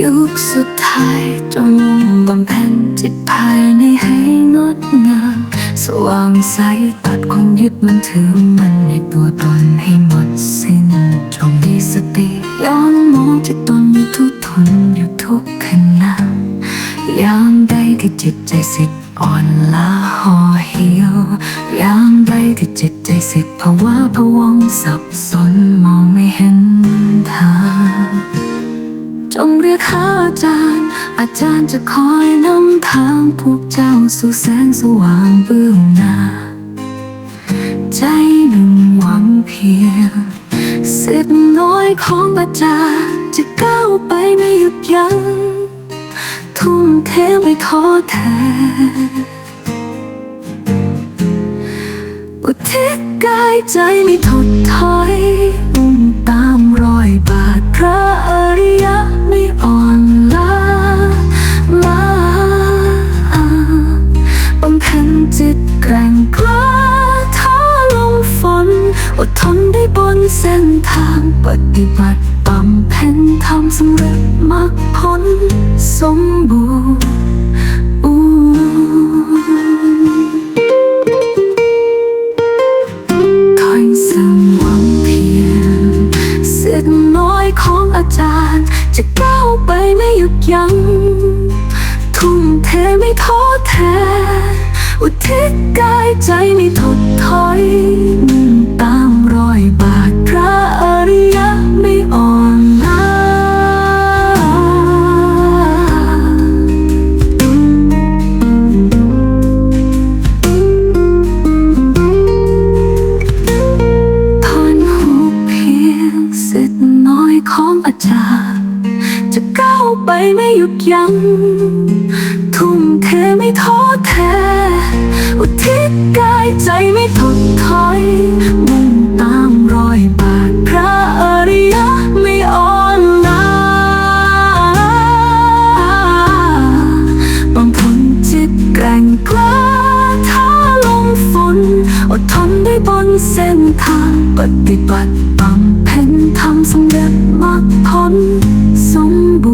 ยุคสุดท้ายจงบำเพ็ญจิตภายในให้งดงามสว่างใสตัดความยึดมันถือมันในตัวตนให้หมดสิ้นจงมีสติย้อนมองที่ตนอยู่ทุกทนอยู่ทุกขณะยามใดที่จิตใจสิทธิ์อ่อนล้าห่อเหี่ยวยามใดที่จิตใจสิทธิ์ภาวะพวังสับสนมองไม่เห็น เรียกหาอาจารย์ อาจารย์จะคอยนำทางพวกเจ้าสู่แสงสว่างเบื้องหน้า ใจหนึ่งหวังเพียงสิทธิ์น้อยของอาจารย์จะก้าวไปไม่หยุดยัง้งทุ่มเทไม่ท้อแท้อุทิศกายใจไม่ถดถอย อดทนได้บนเส้นทางปฏิบัติบำเพ็ญทำสำเร็จมรรคผลสมบูรณ์ถ้อยคำบางเพียงเศษน้อยของอาจารย์ จะก้าวไปไม่หยุดยัง้งทุ่มเทไม่ท้อแท้ อุทิศกายใจไม่ถดถอย ไปไม่หยุดยัง้งทุ่มเทไม่ท้อแท้อุทิศกายใจไม่ถดถอยมุ่งตามรอยบาทพระอริยะไม่อ่อนล้าบำเพ็ญจิตแกร่งกล้าท้าลงฝนอดทนได้บนเส้นทางปฏิบัติบำเพ็ญทำสำเร็จมรรคผลสมบูรณ์